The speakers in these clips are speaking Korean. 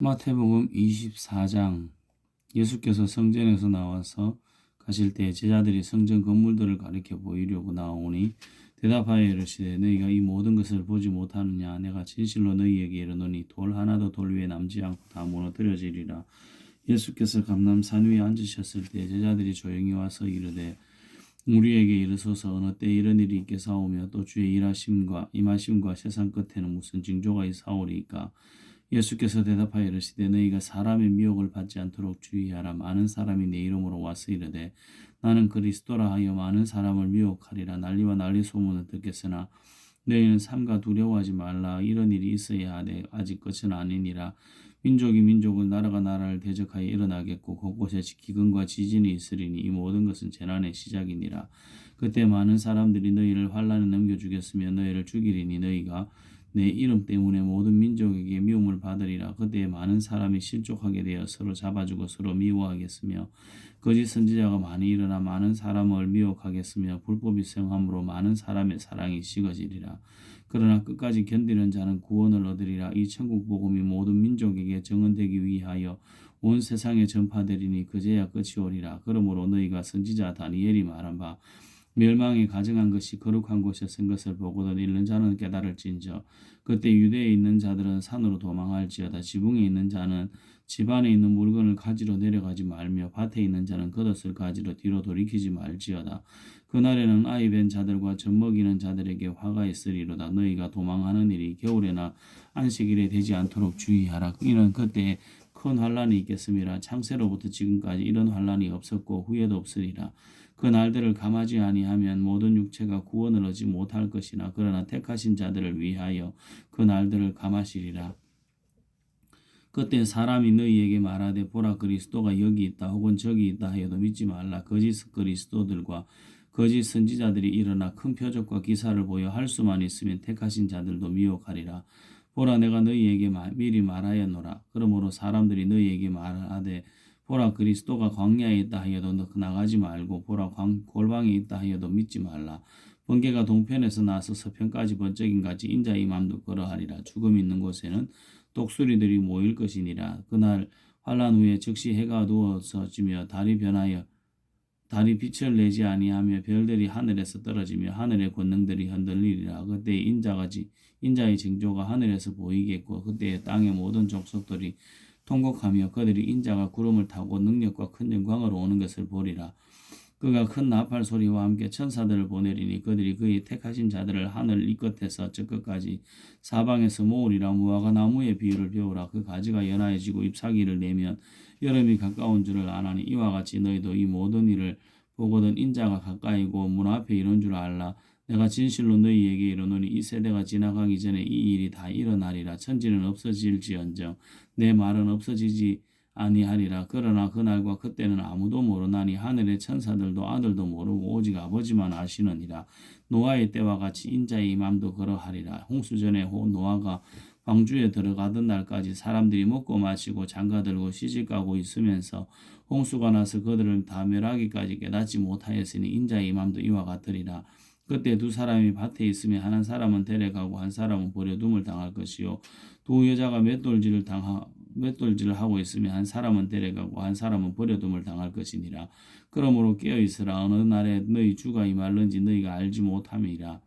마태복음 24장. 예수께서 성전에서 나와서 가실 때 제자들이 성전 건물들을 가리켜 보이려고 나오니 대답하여 이르시되 너희가 이 모든 것을 보지 못하느냐? 내가 진실로 너희에게 이르노니 돌 하나도 돌 위에 남지 않고 다 무너뜨려지리라. 예수께서 감남산 위에 앉으셨을 때 제자들이 조용히 와서 이르되 우리에게 이르소서. 어느 때 이런 일이 있겠사오며 또 주의 일하심과 임하심과 세상 끝에는 무슨 징조가 있사오리까 예수께서 대답하여 이르시되 너희가 사람의 미혹을 받지 않도록 주의하라. 많은 사람이 내 이름으로 와서 이르되 나는 그리스도라 하여 많은 사람을 미혹하리라. 난리와 난리 소문을 듣겠으나 너희는 삼가 두려워하지 말라. 이런 일이 있어야 하되 아직 끝은 아니니라. 민족이 민족을 나라가 나라를 대적하여 일어나겠고 곳곳에 기근과 지진이 있으리니 이 모든 것은 재난의 시작이니라. 그때 많은 사람들이 너희를 환란에 넘겨주겠으며 너희를 죽이리니 너희가 내 이름 때문에 모든 민족에게 미움을 받으리라. 그때 많은 사람이 실족하게 되어 서로 잡아주고 서로 미워하겠으며 거짓 선지자가 많이 일어나 많은 사람을 미혹하겠으며 불법이 성함으로 많은 사람의 사랑이 식어지리라. 그러나 끝까지 견디는 자는 구원을 얻으리라. 이 천국 복음이 모든 민족에게 정언되기 위하여 온 세상에 전파되리니 그제야 끝이 오리라. 그러므로 너희가 선지자 다니엘이 말한 바 멸망에 가정한 것이 거룩한 쓴 것을 보고도 잃는 자는 깨달을진저 그때 유대에 있는 자들은 산으로 도망할지어다. 지붕에 있는 자는 집안에 있는 물건을 가지러 내려가지 말며 밭에 있는 자는 겉옷을 가지러 뒤로 돌이키지 말지어다. 그날에는 아이 벤 자들과 젖먹이는 자들에게 화가 있으리로다. 너희가 도망하는 일이 겨울에나 안식일에 되지 않도록 주의하라. 이는 그때 큰 환란이 있겠음이라 창세로부터 지금까지 이런 환란이 없었고 후에도 없으리라 그 날들을 감하지 아니하면 모든 육체가 구원을 얻지 못할 것이나 그러나 택하신 자들을 위하여 그 날들을 감하시리라. 그때 사람이 너희에게 말하되 보라 그리스도가 여기 있다 혹은 저기 있다 하여도 믿지 말라 거짓 그리스도들과 거짓 선지자들이 일어나 큰 표적과 기사를 보여 할 수만 있으면 택하신 자들도 미혹하리라. 보라 내가 너희에게 미리 말하였노라. 그러므로 사람들이 너희에게 말하되 보라 그리스도가 광야에 있다 하여도 너 나가지 말고 보라 광, 골방에 있다 하여도 믿지 말라. 번개가 동편에서 나서 서편까지 번쩍인 같이 인자의 맘도 걸어하리라. 죽음 있는 곳에는 독수리들이 모일 것이니라. 그날 환란 후에 즉시 해가 누워서 지며 달이 변하여 달이 빛을 내지 아니하며 별들이 하늘에서 떨어지며 하늘의 권능들이 흔들리리라. 그때 인자가 인자의 징조가 하늘에서 보이겠고 그때 땅의 모든 족속들이 통곡하며 그들이 인자가 구름을 타고 능력과 큰 영광으로 오는 것을 보리라. 그가 큰 나팔 소리와 함께 천사들을 보내리니 그들이 그의 택하신 자들을 하늘 이 끝에서 저 끝까지 사방에서 모으리라. 무화과 나무의 비유를 배우라. 그 가지가 연하여지고 잎사귀를 내면 여름이 가까운 줄을 아나니 이와 같이 너희도 이 모든 일을 보거든 인자가 가까이고 문 앞에 이런 줄 알라 내가 진실로 너희에게 이르노니 이 세대가 지나가기 전에 이 일이 다 일어나리라. 천지는 없어질지언정 내 말은 없어지지 아니하리라. 그러나 그날과 그때는 아무도 모르나니 하늘의 천사들도 아들도 모르고 오직 아버지만 아시느니라. 노아의 때와 같이 인자의 맘도 그러하리라. 홍수 전에 노아가 방주에 들어가던 날까지 사람들이 먹고 마시고 장가들고 시집가고 있으면서 홍수가 나서 그들을 다 멸하기까지 깨닫지 못하였으니 인자의 맘도 이와 같으리라 그때 두 사람이 밭에 있으면 한 사람은 데려가고 한 사람은 버려둠을 당할 것이요. 두 여자가 맷돌질을 당하 맷돌질을 하고 있으면 한 사람은 데려가고 한 사람은 버려둠을 당할 것이니라. 그러므로 깨어 있으라. 어느 날에 너희 주가 임할는지 너희가 알지 못함이라.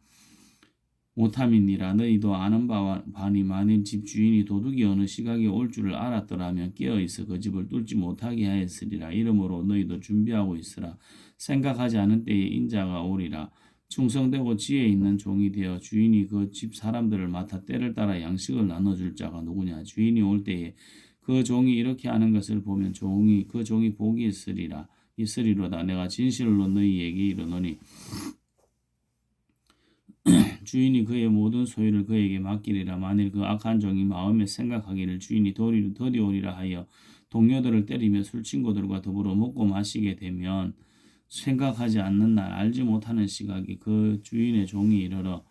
못함이니라. 너희도 아는 바와 바니 만일 집 주인이 도둑이 어느 시각에 올 줄을 알았더라면 깨어 있어 그 집을 뚫지 못하게 하였으리라. 이러므로 너희도 준비하고 있으라. 생각하지 않은 때에 인자가 오리라 충성되고 지혜 있는 종이 되어 주인이 그 집 사람들을 맡아 때를 따라 양식을 나눠줄 자가 누구냐? 주인이 올 때에 그 종이 이렇게 하는 것을 보면 종이 그 종이 복이 있으리라 있으리로다. 내가 진실로 너희에게 이르노니 주인이 그의 모든 소유를 그에게 맡기리라. 만일 그 악한 종이 마음에 생각하기를 주인이 더디, 더디 오리라 하여 동료들을 때리며 술 친구들과 더불어 먹고 마시게 되면 생각하지 않는 날 알지 못하는 시각이 그 주인의 종이 이르러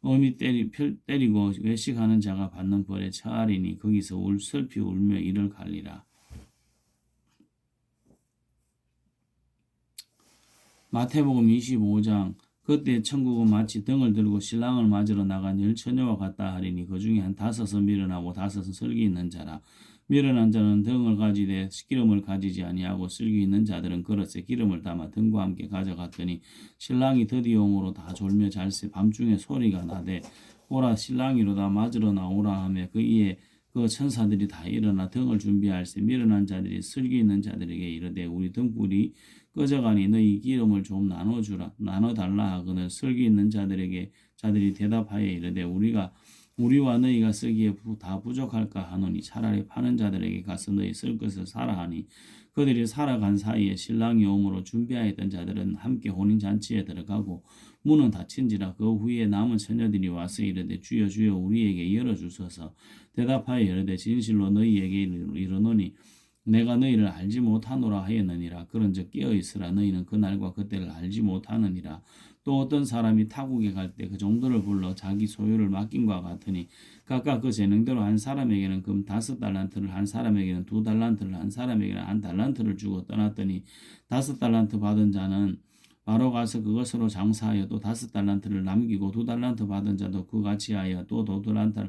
어미 때리, 때리고 외식하는 자가 받는 벌에 처하리니 거기서 울 슬피 울며 이를 갈리라. 마태복음 25장 그때 천국은 마치 등을 들고 신랑을 맞으러 나간 열 처녀와 같다 하리니 그 중에 한 다섯은 미련하고 다섯은 설기 있는 자라 미련한 자는 등을 가지되 기름을 가지지 아니하고 슬기 있는 자들은 그릇에 기름을 담아 등과 함께 가져갔더니 신랑이 드디어 오므로 다 졸며 잘세 밤중에 소리가 나되 오라 신랑이로다 맞으러 나오라 하며 그 이에 그 천사들이 다 일어나 등을 준비할세 미련한 자들이 슬기 있는 자들에게 이르되 우리 등불이 꺼져가니 너희 기름을 좀 나눠주라 나눠달라 하거늘 슬기 있는 자들에게 자들이 대답하여 이르되 우리가 우리와 너희가 쓰기에 부- 다 부족할까 하노니 차라리 파는 자들에게 가서 너희 쓸 것을 사라 하니 그들이 살아간 사이에 신랑이 오므로 준비하였던 자들은 함께 혼인 잔치에 들어가고 문은 닫힌지라 그 후에 남은 처녀들이 와서 이르되 주여 주여 우리에게 열어 주소서. 대답하여 이르되 진실로 너희에게 이르- 이르노니 내가 너희를 알지 못하노라 하였느니라. 그런즉 깨어 있으라. 너희는 그 날과 그때를 알지 못하느니라 또 어떤 사람이 타국에 갈 때 그 정도를 불러 자기 소유를 맡긴 과 같으니 각각 그 재능대로 한 사람에게는 금 다섯 달란트를 한 사람에게는 두 달란트를 한 사람에게는 한 달란트를 주고 떠났더니 다섯 달란트 받은 자는 바로 가서 그것으로 장사하여 또 다섯 달란트를 남기고 두 달란트 받은 자도 그 같이 하여 또 두 달란트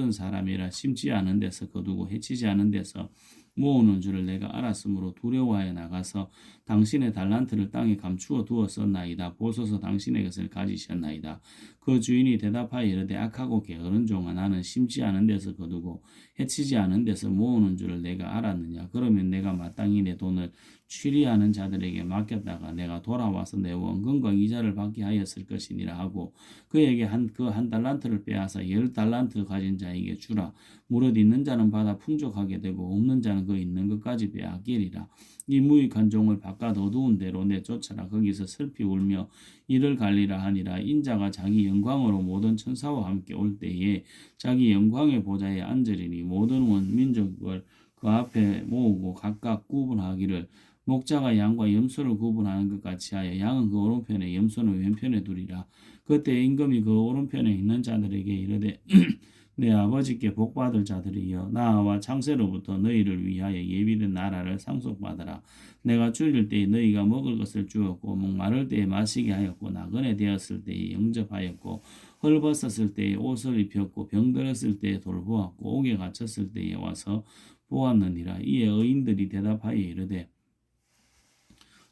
은 사람이라 심지 않은 데서 거두고 해치지 않은 데서 모으는 줄을 내가 알았으므로 두려워하여 나가서 당신의 달란트를 땅에 감추어 두었었나이다. 보소서 당신의 것을 가지셨나이다. 그 주인이 대답하여 이르되 악하고 게으른 종아 나는 심지 않은 데서 거두고 해치지 않은 데서 모으는 줄을 내가 알았느냐? 그러면 내가 마땅히 내 돈을 취리하는 자들에게 맡겼다가 내가 돌아와서 내 원금과 이자를 받게 하였을 것이니라 하고 그에게 한 그 한 달란트를 빼앗아 열 달란트 가진 자에게 주라. 무릇 있는 자는 받아 풍족하게 되고 없는 자는 그 있는 것까지 빼앗기리라. 이 무익한 종을 바깥 어두운 데로 내쫓아라. 거기서 슬피 울며 이를 갈리라 하니라. 인자가 자기 영광으로 모든 천사와 함께 올 때에 자기 영광의 보좌에 앉으리니 모든 원 민족을 그 앞에 모으고 각각 구분하기를 목자가 양과 염소를 구분하는 것 같이 하여 양은 그 오른편에 염소는 왼편에 두리라. 그때 임금이 그 오른편에 있는 자들에게 이르되 내 아버지께 복받을 자들이여 나와 창세로부터 너희를 위하여 예비된 나라를 상속받으라. 내가 줄일 때에 너희가 먹을 것을 주었고 목마를 때에 마시게 하였고 나그네 되었을 때에 영접하였고 헐벗었을 때에 옷을 입혔고 병들었을 때에 돌보았고 옥에 갇혔을 때에 와서 보았느니라. 이에 의인들이 대답하여 이르되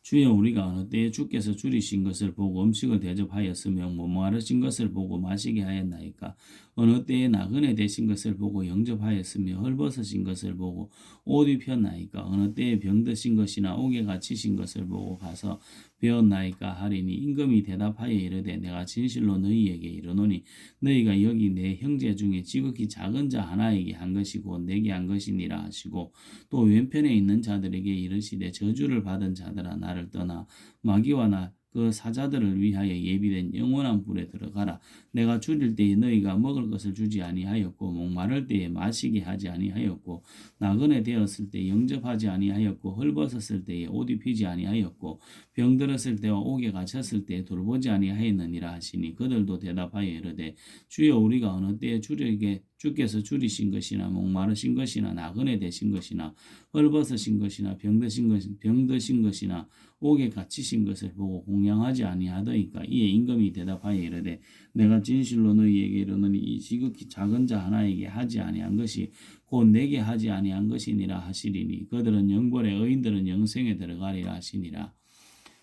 주여 우리가 어느 때에 주께서 줄이신 것을 보고 음식을 대접하였으며 뭐뭐하신 것을 보고 마시게 하였나이까 어느 때에 나그네 되신 것을 보고 영접하였으며 헐벗으신 것을 보고 옷 입혔나이까? 어느 때에 병드신 것이나 옥에 갇히신 것을 보고 가서 배웠나이까 하리니 임금이 대답하여 이르되 내가 진실로 너희에게 이르노니 너희가 여기 내 형제 중에 지극히 작은 자 하나에게 한 것이고 내게 한 것이니라 하시고 또 왼편에 있는 자들에게 이르시되 저주를 받은 자들아 나를 떠나 마귀와 나 그 사자들을 위하여 예비된 영원한 불에 들어가라. 내가 줄일 때에 너희가 먹을 것을 주지 아니하였고 목마를 때에 마시게 하지 아니하였고 나그네 되었을 때 영접하지 아니하였고 헐벗었을 때에 옷 입히지 아니하였고 병들었을 때와 옥에 갇혔을 때에 돌보지 아니하였느니라 하시니 그들도 대답하여 이르되 주여 우리가 어느 때에 주에게 주께서 줄이신 것이나 목마르신 것이나 나그네 되신 것이나 헐벗으신 것이나 병드신 것이 병드신 것이나 옥에 갇히신 것을 보고 공양하지 아니하더이까 이에 임금이 대답하여 이르되 내가 진실로 너희에게 이르노니 이 지극히 작은 자 하나에게 하지 아니한 것이 곧 내게 하지 아니한 것이니라 하시리니 그들은 영벌에 의인들은 영생에 들어가리라 하시니라.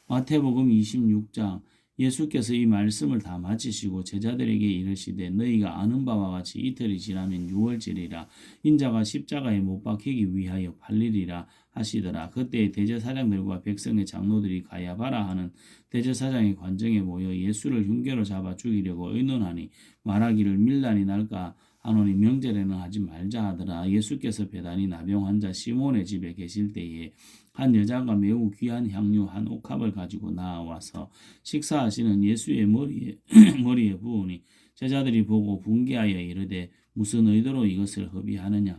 마태복음 26장 예수께서 이 말씀을 다 마치시고 제자들에게 이르시되 너희가 아는 바와 같이 이틀이 지나면 유월절이라 인자가 십자가에 못 박히기 위하여 팔리리라 하시더라. 그때 대제사장들과 백성의 장로들이 가야바라 하는 대제사장의 관정에 모여 예수를 흉계로 잡아 죽이려고 의논하니 말하기를 밀란이 날까 하노니 명절에는 하지 말자 하더라. 예수께서 배단이 나병 환자 시몬의 집에 계실 때에 한 여자가 매우 귀한 향유 한 옥합을 가지고 나와서 식사하시는 예수의 머리에 머리에 부으니 제자들이 보고 분개하여 이르되 무슨 의도로 이것을 허비하느냐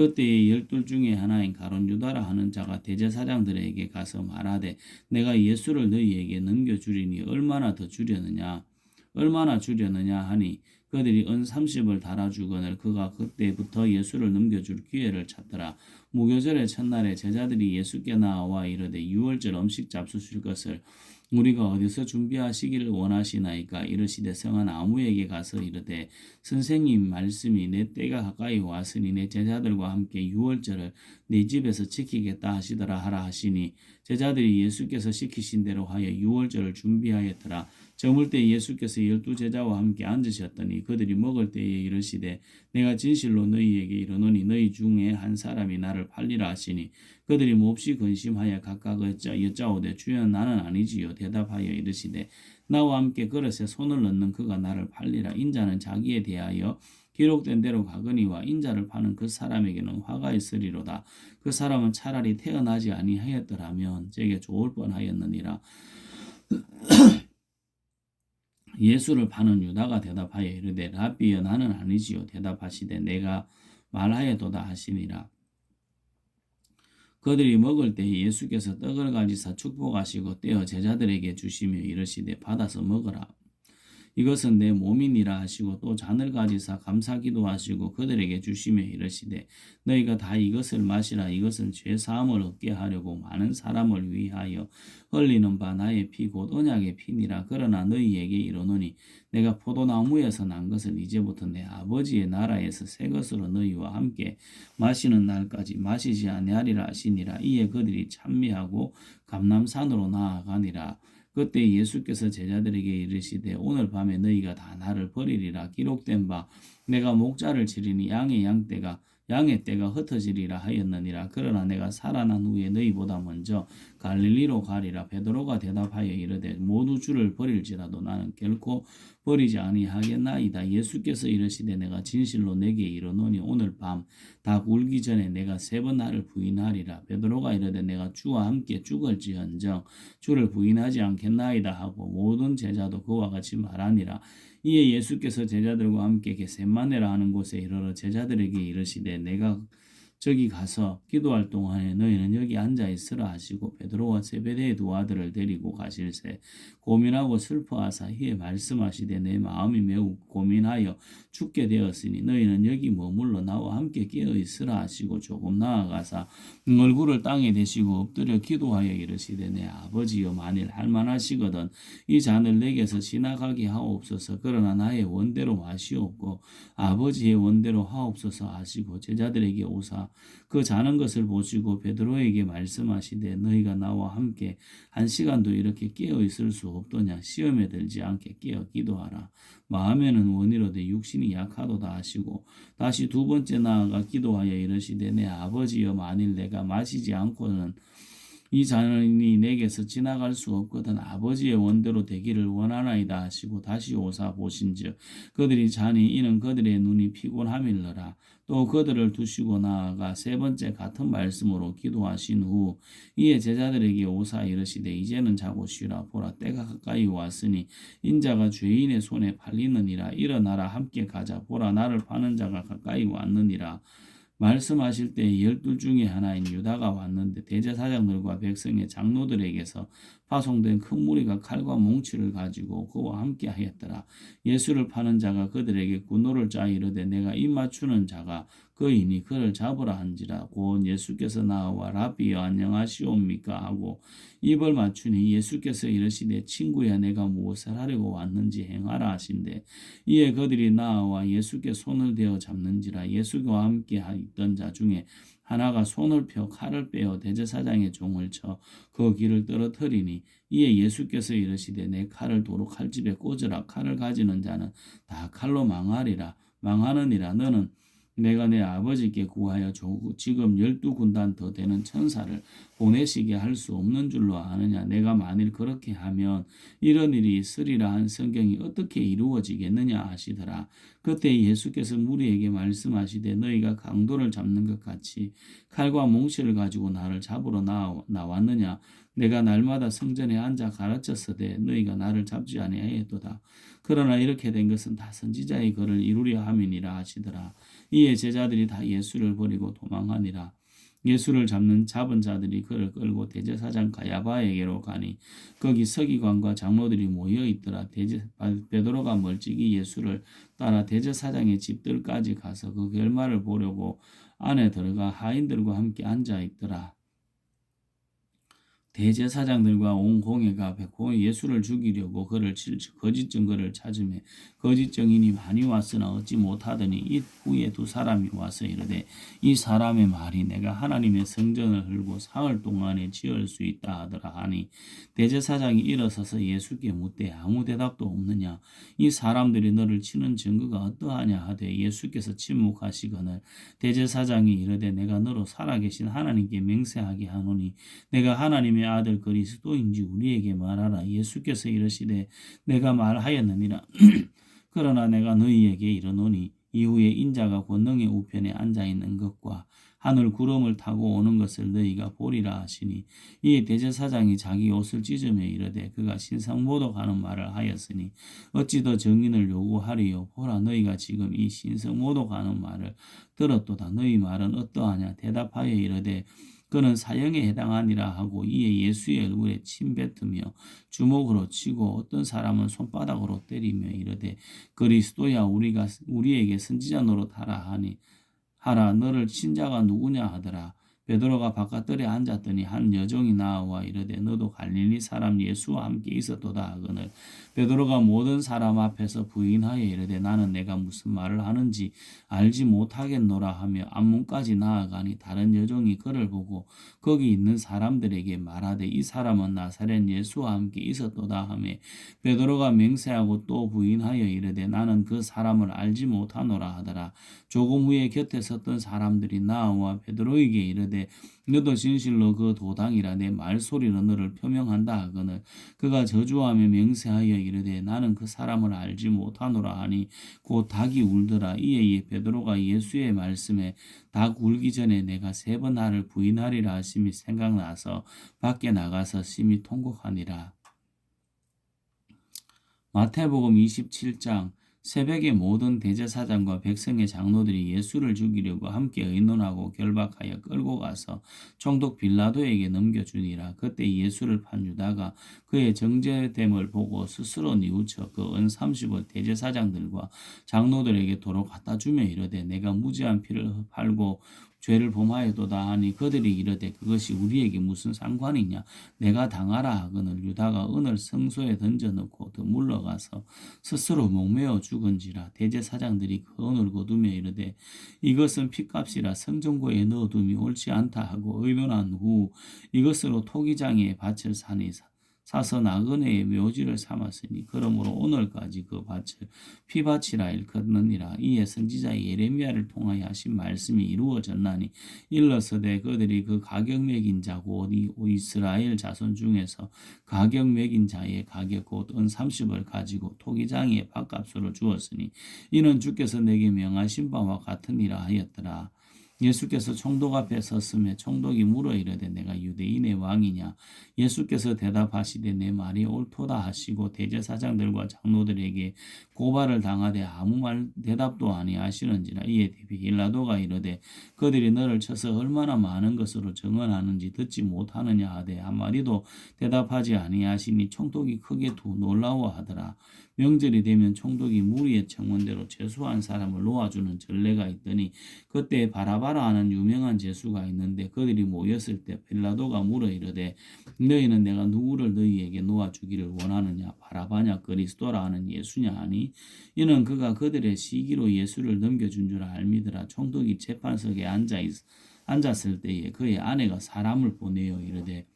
그때에 열둘 중에 하나인 가론 유다라 하는 자가 대제사장들에게 가서 말하되 내가 예수를 너희에게 넘겨주리니 얼마나 더 주려느냐 얼마나 주려느냐 하니 그들이 은 30을 달아주거늘 그가 그때부터 예수를 넘겨줄 기회를 찾더라. 무교절의 첫날에 제자들이 예수께 나와 이르되 유월절 음식 잡수실 것을 우리가 어디서 준비하시기를 원하시나이까 이르시되 성한 아무에게 가서 이르되 선생님 말씀이 내 때가 가까이 왔으니 내 제자들과 함께 유월절을 내 집에서 지키겠다 하시더라 하라 하시니 제자들이 예수께서 시키신 대로 하여 유월절을 준비하였더라 저물 때 예수께서 열두 제자와 함께 앉으셨더니 그들이 먹을 때에 이르시되 내가 진실로 너희에게 이르노니 너희 중에 한 사람이 나를 팔리라 하시니 그들이 몹시 근심하여 각각 여짜, 여짜오되 주여 나는 아니지요 대답하여 이르시되 나와 함께 그릇에 손을 넣는 그가 나를 팔리라. 인자는 자기에 대하여 기록된 대로 가거니와 인자를 파는 그 사람에게는 화가 있으리로다. 그 사람은 차라리 태어나지 아니하였더라면 제게 좋을 뻔하였느니라 예수를 파는 유다가 대답하여 이르되 라비여 나는 아니지요. 대답하시되 내가 말하여도다 하시니라. 그들이 먹을 때 예수께서 떡을 가지사 축복하시고 떼어 제자들에게 주시며 이르시되 받아서 먹으라 이것은 내 몸이니라 하시고 또 잔을 가지사 감사기도 하시고 그들에게 주시며 이르시되 너희가 다 이것을 마시라. 이것은 죄 사함을 얻게 하려고 많은 사람을 위하여 흘리는 바 나의 피 곧 언약의 피니라. 그러나 너희에게 이르노니 내가 포도나무에서 난 것은 이제부터 내 아버지의 나라에서 새 것으로 너희와 함께 마시는 날까지 마시지 아니하리라 하시니라. 이에 그들이 찬미하고 감남산으로 나아가니라 그때 예수께서 제자들에게 이르시되 오늘 밤에 너희가 다 나를 버리리라. 기록된 바 내가 목자를 치리니 양의 양떼가 양의 떼가 흩어지리라 하였느니라. 그러나 내가 살아난 후에 너희보다 먼저 갈릴리로 가리라. 베드로가 대답하여 이르되 모두 주를 버릴지라도 나는 결코 버리지 아니하겠나이다. 예수께서 이르시되 내가 진실로 내게 이르노니 오늘 밤다 울기 전에 내가 세 번 나를 부인하리라. 베드로가 이르되 내가 주와 함께 죽을지언정 주를 부인하지 않겠나이다 하고 모든 제자도 그와 같이 말하니라 이에 예수께서 제자들과 함께 게셋마네라 하는 곳에 이르러 제자들에게 이르시되 내가 저기 가서 기도할 동안에 너희는 여기 앉아 있으라 하시고 베드로와 세베대의 두 아들을 데리고 가실새 고민하고 슬퍼하사 이에 말씀하시되 내 마음이 매우 고민하여 죽게 되었으니 너희는 여기 머물러 나와 함께 깨어 있으라 하시고 조금 나아가사 얼굴을 땅에 대시고 엎드려 기도하여 이르시되 내 아버지여 만일 할만하시거든 이 잔을 내게서 지나가게 하옵소서. 그러나 나의 원대로 마시옵고 아버지의 원대로 하옵소서 하시고 제자들에게 오사 그 자는 것을 보시고 베드로에게 말씀하시되 너희가 나와 함께 한 시간도 이렇게 깨어 있을 수 없더냐? 시험에 들지 않게 깨어 기도하라. 마음에는 원이로되 육신이 약하도다 하시고 다시 두 번째 나아가 기도하여 이르시되 내 아버지여 만일 내가 마시지 않고는 이 잔이 내게서 지나갈 수 없거든 아버지의 원대로 되기를 원하나이다 하시고 다시 오사 보신즉 그들이 자니 이는 그들의 눈이 피곤함일러라. 또 그들을 두시고 나아가 세 번째 같은 말씀으로 기도하신 후 이에 제자들에게 오사 이르시되 이제는 자고 쉬라. 보라 때가 가까이 왔으니 인자가 죄인의 손에 팔리느니라. 일어나라 함께 가자. 보라 나를 파는 자가 가까이 왔느니라 말씀하실 때 열둘 중에 하나인 유다가 왔는데 대제사장들과 백성의 장로들에게서 파송된 큰 무리가 칼과 몽치를 가지고 그와 함께 하였더라. 예수를 파는 자가 그들에게 군노를 짜 이르되 내가 입 맞추는 자가 그이니 그를 잡으라 한지라. 곧 예수께서 나와 라비여 안녕하시옵니까? 하고 입을 맞추니 예수께서 이르시되 친구야 내가 무엇을 하려고 왔는지 행하라 하신대. 이에 그들이 나와 예수께 손을 대어 잡는지라. 예수와 함께 있던 자 중에 하나가 손을 펴 칼을 빼어 대제사장의 종을 쳐그 길을 떨어뜨리니 이에 예수께서 이르시되 내 칼을 도로 칼집에 꽂으라. 칼을 가지는 자는 다 칼로 망하리라. 망하느니라. 너는 내가 내 아버지께 구하여 조- 지금 열두 군단 더 되는 천사를 보내시게 할 수 없는 줄로 아느냐? 내가 만일 그렇게 하면 이런 일이 있으리라 한 성경이 어떻게 이루어지겠느냐 하시더라. 그때 예수께서 무리에게 말씀하시되 너희가 강도를 잡는 것 같이 칼과 몽치를 가지고 나를 잡으러 나, 나왔느냐? 내가 날마다 성전에 앉아 가르쳤으되 너희가 나를 잡지 아니하였도다. 그러나 이렇게 된 것은 다 선지자의 글을 이루려 함이니라 하시더라 이에 제자들이 다 예수를 버리고 도망하니라. 예수를 잡는 잡은 자들이 그를 끌고 대제사장 가야바에게로 가니 거기 서기관과 장로들이 모여 있더라. 대제 베드로가 멀찍이 예수를 따라 대제사장의 집들까지 가서 그 결말을 보려고 안에 들어가 하인들과 함께 앉아 있더라. 대제사장들과 온 공회가 백호 예수를 죽이려고 그를 칠 거짓 증거를 찾으며 거짓 증인이 많이 왔으나 얻지 못하더니 이 후에 두 사람이 와서 이르되 이 사람의 말이 내가 하나님의 성전을 흘고 사흘 동안에 지을 수 있다 하더라 하니 대제사장이 일어서서 예수께 묻되 아무 대답도 없느냐? 이 사람들이 너를 치는 증거가 어떠하냐? 하되 예수께서 침묵하시거늘 대제사장이 이르되 내가 너로 살아계신 하나님께 맹세하게 하노니 내가 하나님의 아들 그리스도인지 우리에게 말하라. 예수께서 이르시되 내가 말하였느니라. 그러나 내가 너희에게 이르노니 이후에 인자가 권능의 우편에 앉아 있는 것과 하늘 구름을 타고 오는 것을 너희가 보리라 하시니 이 대제사장이 자기 옷을 찢으며 이르되 그가 신성모독하는 말을 하였으니 어찌 더 증인을 요구하리요. 보라 너희가 지금 이 신성모독하는 말을 들었도다. 너희 말은 어떠하냐? 대답하여 이르되 그는 사형에 해당하니라 하고 이에 예수의 얼굴에 침 뱉으며 주먹으로 치고 어떤 사람은 손바닥으로 때리며 이르되 그리스도야 우리가 우리에게 선지자 노릇하라 하니 하라. 너를 친자가 누구냐 하더라 베드로가 바깥들에 앉았더니 한 여종이 나와 이르되 너도 갈릴리 사람 예수와 함께 있었도다 하거늘. 베드로가 모든 사람 앞에서 부인하여 이르되 나는 내가 무슨 말을 하는지 알지 못하겠노라 하며 앞문까지 나아가니 다른 여종이 그를 보고 거기 있는 사람들에게 말하되 이 사람은 나사렛 예수와 함께 있었도다 하며 베드로가 맹세하고 또 부인하여 이르되 나는 그 사람을 알지 못하노라 하더라. 조금 후에 곁에 섰던 사람들이 나와 베드로에게 이르되 너도 진실로 그 도당이라 내 말소리로 너를 표명한다 하거늘 그가 저주하며 맹세하여 이르되 나는 그 사람을 알지 못하노라 하니 곧 닭이 울더라. 이에 베드로가 예수의 말씀에 닭 울기 전에 내가 세 번 나를 부인하리라 하심이 생각나서 밖에 나가서 심히 통곡하니라. 마태복음 27장 새벽에 모든 대제사장과 백성의 장로들이 예수를 죽이려고 함께 의논하고 결박하여 끌고 가서 총독 빌라도에게 넘겨주니라. 그때 예수를 판 유다가 그의 정죄됨을 보고 스스로 뉘우쳐 그 은 30을 대제사장들과 장로들에게 도로 갖다 주며 이르되 내가 무지한 피를 팔고 죄를 범하여도다 하니 그들이 이르되 그것이 우리에게 무슨 상관이냐? 내가 당하라 하거늘 유다가 은을 성소에 던져놓고 더 물러가서 스스로 목매어 죽은지라 대제사장들이 그 은을 거두며 이르되 이것은 핏값이라 성전고에 넣어둠이 옳지 않다 하고 의논한 후 이것으로 토기장에 밭을 사니 사서 나그네의 묘지를 삼았으니 그러므로 오늘까지 그 밭을 피밭이라 일컫느니라. 이에 선지자 예레미야를 통하여 하신 말씀이 이루어졌나니 일러서되 그들이 그 가격 매긴 자고 이 이스라엘 자손 중에서 가격 매긴 자의 가격 곧은 30을 가지고 토기장의 밥값으로 주었으니 이는 주께서 내게 명하신 바와 같으니라 하였더라 예수께서 총독 앞에 섰음에 총독이 물어 이르되 내가 유대인의 왕이냐? 예수께서 대답하시되 내 말이 옳도다 하시고 대제사장들과 장로들에게 고발을 당하되 아무 말 대답도 아니하시는지라? 이에 빌라도가 이르되 그들이 너를 쳐서 얼마나 많은 것으로 증언하는지 듣지 못하느냐? 하되 한마디도 대답하지 아니하시니 총독이 크게 두 놀라워하더라 명절이 되면 총독이 무리의 청문대로 재수한 사람을 놓아주는 전례가 있더니 그때 바라바라 하는 유명한 재수가 있는데 그들이 모였을 때 빌라도가 물어 이르되 너희는 내가 누구를 너희에게 놓아주기를 원하느냐? 바라바냐? 그리스도라 하는 예수냐? 하니 이는 그가 그들의 시기로 예수를 넘겨준 줄 알미더라. 총독이 재판석에 앉아 있, 앉았을 때에 그의 아내가 사람을 보내어 이르되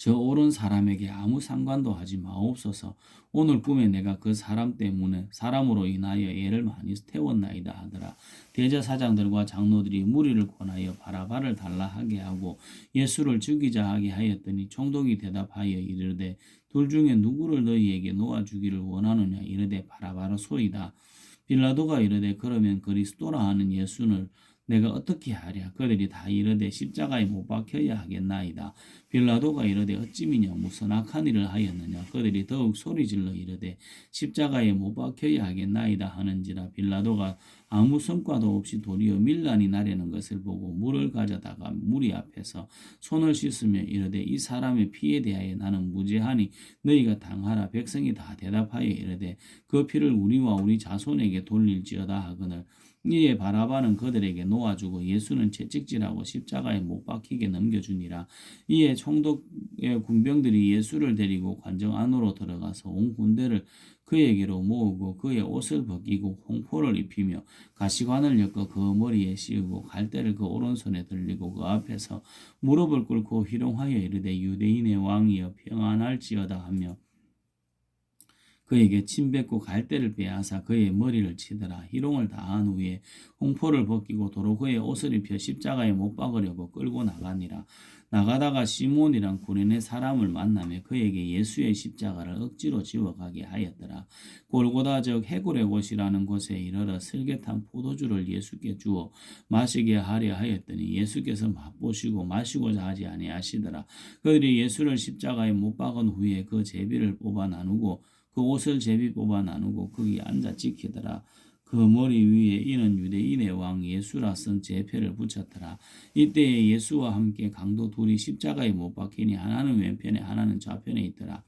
저 옳은 사람에게 아무 상관도 하지 마옵소서. 오늘 꿈에 내가 그 사람 때문에 사람으로 인하여 애를 많이 태웠나이다 하더라. 대제 사장들과 장로들이 무리를 권하여 바라바를 달라 하게 하고 예수를 죽이자 하게 하였더니 총독이 대답하여 이르되 둘 중에 누구를 너희에게 놓아 주기를 원하느냐 이르되 바라바라 소이다. 빌라도가 이르되 그러면 그리스도라 하는 예수를 내가 어떻게 하랴? 그들이 다 이르되 십자가에 못 박혀야 하겠나이다. 빌라도가 이르되 어찌미냐? 무슨 악한 일을 하였느냐? 그들이 더욱 소리질러 이르되 십자가에 못 박혀야 하겠나이다 하는지라 빌라도가 아무 성과도 없이 도리어 밀란이 나려는 것을 보고 물을 가져다가 무리 앞에서 손을 씻으며 이르되 이 사람의 피에 대하여 나는 무죄하니 너희가 당하라. 백성이 다 대답하여 이르되 그 피를 우리와 우리 자손에게 돌릴지어다 하거늘 이에 바라바는 그들에게 놓아주고 예수는 채찍질하고 십자가에 못 박히게 넘겨주니라. 이에 총독의 군병들이 예수를 데리고 관정 안으로 들어가서 온 군대를 그에게로 모으고 그의 옷을 벗기고 홍포를 입히며 가시관을 엮어 그 머리에 씌우고 갈대를 그 오른손에 들리고 그 앞에서 무릎을 꿇고 희롱하여 이르되 유대인의 왕이여 평안할지어다 하며 그에게 침 뱉고 갈대를 빼앗아 그의 머리를 치더라. 희롱을 다한 후에 홍포를 벗기고 도로 그의 옷을 입혀 십자가에 못 박으려고 끌고 나가니라. 나가다가 시몬이란 구레네 사람을 만나며 그에게 예수의 십자가를 억지로 지워가게 하였더라. 골고다 즉 해골의 곳이라는 곳에 이르러 슬개탄 포도주를 예수께 주어 마시게 하려 하였더니 예수께서 맛보시고 마시고자 하지 아니하시더라. 그들이 예수를 십자가에 못 박은 후에 그 제비를 뽑아 나누고 그 옷을 제비 뽑아 나누고 거기 앉아 지키더라. 그 머리 위에 이는 유대인의 왕 예수라 쓴 제패를 붙였더라. 이때에 예수와 함께 강도 둘이 십자가에 못 박히니 하나는 왼편에 하나는 좌편에 있더라.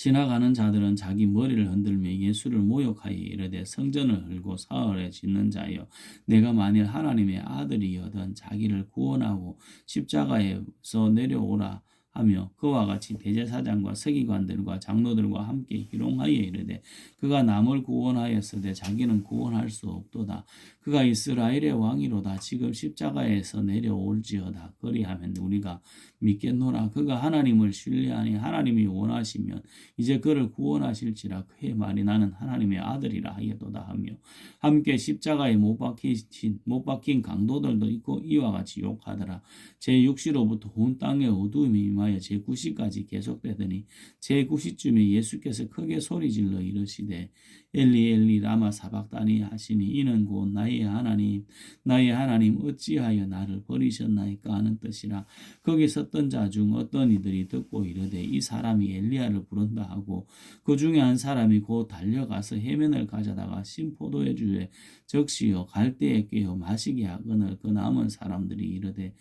지나가는 자들은 자기 머리를 흔들며 예수를 모욕하여 이르되 성전을 헐고 사흘에 짓는 자여 내가 만일 하나님의 아들이여든 자기를 구원하고 십자가에서 내려오라 하며 그와 같이 대제사장과 서기관들과 장로들과 함께 희롱하여 이르되 그가 남을 구원하였으되 자기는 구원할 수 없도다. 그가 이스라엘의 왕이로다. 지금 십자가에서 내려올지어다. 그리하면 우리가 믿겠노라. 그가 하나님을 신뢰하니 하나님이 원하시면 이제 그를 구원하실지라. 그의 말이 나는 하나님의 아들이라 하여도다 하며 함께 십자가에 못 박힌 못 박힌 강도들도 있고 이와 같이 욕하더라. 제 육시로부터 온 땅에 어두움이 임하여 제 9시까지 계속되더니 제 9시쯤에 예수께서 크게 소리질러 이르시되 엘리 엘리 라마 사박다니 하시니 이는 곧 나의 하나님 나의 하나님 어찌하여 나를 버리셨나이까 하는 뜻이라. 거기 섰던 자 중 어떤 이들이 듣고 이르되 이 사람이 엘리야를 부른다 하고 그 중에 한 사람이 곧 달려가서 해면을 가져다가 신포도의 주에 적시어 갈대에 깨어 마시게 하거늘 그 남은 사람들이 이르되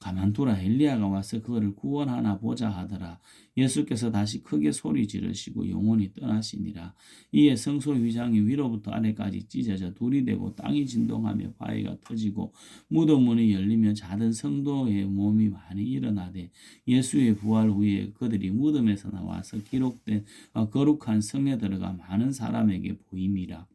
가만두라 엘리야가 와서 그를 구원하나 보자 하더라. 예수께서 다시 크게 소리 지르시고 영혼이 떠나시니라. 이에 성소 위장이 위로부터 아래까지 찢어져 둘이 되고 땅이 진동하며 바위가 터지고 무덤 문이 열리며 자던 성도의 몸이 많이 일어나되 예수의 부활 후에 그들이 무덤에서 나와서 기록된 어, 거룩한 성에 들어가 많은 사람에게 보임이라.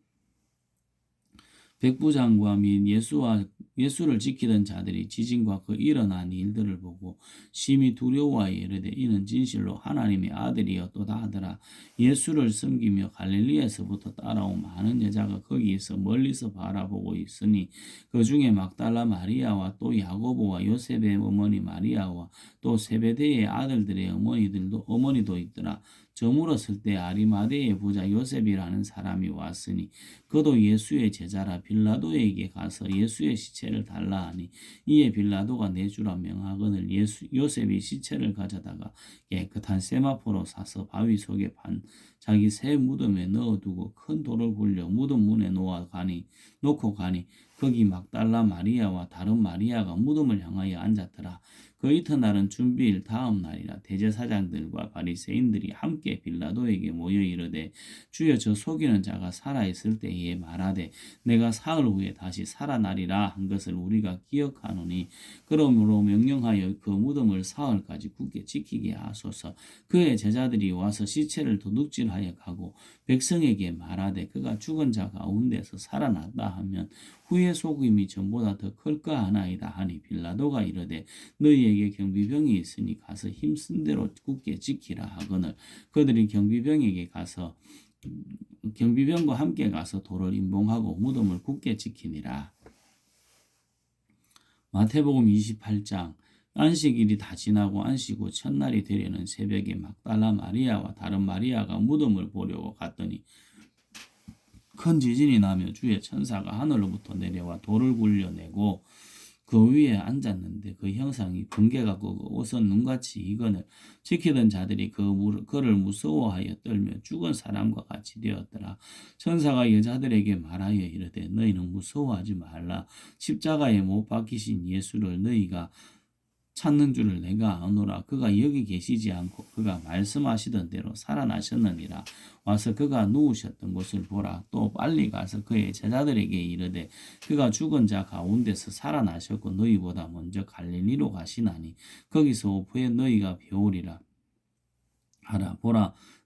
백부장과 및 예수와 예수를 지키던 자들이 지진과 그 일어난 일들을 보고 심히 두려워하여 이르되 이는 진실로 하나님의 아들이었도다 하더라. 예수를 섬기며 갈릴리에서부터 따라온 많은 여자가 거기에서 멀리서 바라보고 있으니 그 중에 막달라 마리아와 또 야고보와 요셉의 어머니 마리아와 또 세베대의 아들들의 어머니들도 어머니도 있더라. 저물었을 때 아리마대의 부자 요셉이라는 사람이 왔으니 그도 예수의 제자라 빌라도에게 가서 예수의 시체 를 달라 하니 이에 빌라도가 내주라 명하거늘 예수 요셉이 시체를 가져다가 깨끗한 세마포로 사서 바위 속에 반 자기 새 무덤에 넣어두고 큰 돌을 굴려 무덤 문에 놓아 가니 놓고 가니 거기 막달라 마리아와 다른 마리아가 무덤을 향하여 앉았더라. 그 이튿날은 준비일 다음 날이라 대제사장들과 바리새인들이 함께 빌라도에게 모여 이르되 주여 저 속이는 자가 살아 있을 때에 말하되 내가 사흘 후에 다시 살아나리라 한 것을 우리가 기억하노니 그러므로 명령하여 그 무덤을 사흘까지 굳게 지키게 하소서. 그의 제자들이 와서 시체를 도둑질하여 가고 백성에게 말하되 그가 죽은 자 가운데서 살아났다 하면 후의 속임이 전보다 더 클까 하나이다 하니 빌라도가 이르되 너희에게 경비병이 있으니 가서 힘쓴 대로 굳게 지키라 하거늘 그들이 경비병에게 가서 음, 경비병과 함께 가서 돌을 임봉하고 무덤을 굳게 지키니라. 마태복음 28장 안식일이 다 지나고 안식 후 첫날이 되려는 새벽에 막달라 마리아와 다른 마리아가 무덤을 보려고 갔더니 큰 지진이 나며 주의 천사가 하늘로부터 내려와 돌을 굴려내고 그 위에 앉았는데 그 형상이 번개가 끄고 옷은 눈같이 익거늘 지키던 자들이 그 무- 그를 무서워하여 떨며 죽은 사람과 같이 되었더라. 천사가 여자들에게 말하여 이르되 너희는 무서워하지 말라. 십자가에 못 박히신 예수를 너희가 찾는 줄을 내가 아노라. 그가 여기 계시지 않고 그가 말씀하시던 대로 살아나셨느니라. 와서 그가 누우셨던 곳을 보라. 또 빨리 가서 그의 제자들에게 이르되 그가 죽은 자 가운데서 살아나셨고 너희보다 먼저 갈릴리로 가시나니 거기서 오후에 너희가 배우리라. 하라 보라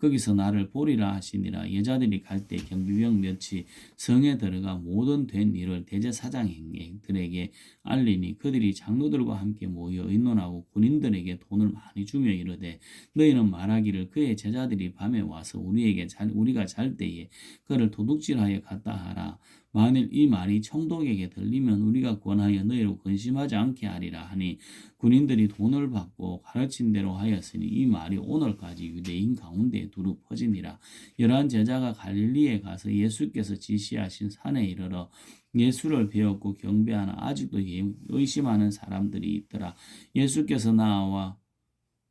거기서 나를 보리라 하시니라. 여자들이 갈 때 경비병 몇이 성에 들어가 모든 된 일을 대제사장들에게 알리니 그들이 장로들과 함께 모여 의논하고 군인들에게 돈을 많이 주며 이르되 너희는 말하기를 그의 제자들이 밤에 와서 우리에게 잘 우리가 잘 때에 그를 도둑질하여 갔다 하라 만일 이 말이 청독에게 들리면 우리가 권하여 너희로 근심하지 않게 하리라 하니 군인들이 돈을 받고 가르친 대로 하였으니 이 말이 오늘까지 유대인 가운데 두루 퍼지니라. 열한 제자가 갈릴리에 가서 예수께서 지시하신 산에 이르러 예수를 배웠고 경배하나 아직도 예- 의심하는 사람들이 있더라. 예수께서 나와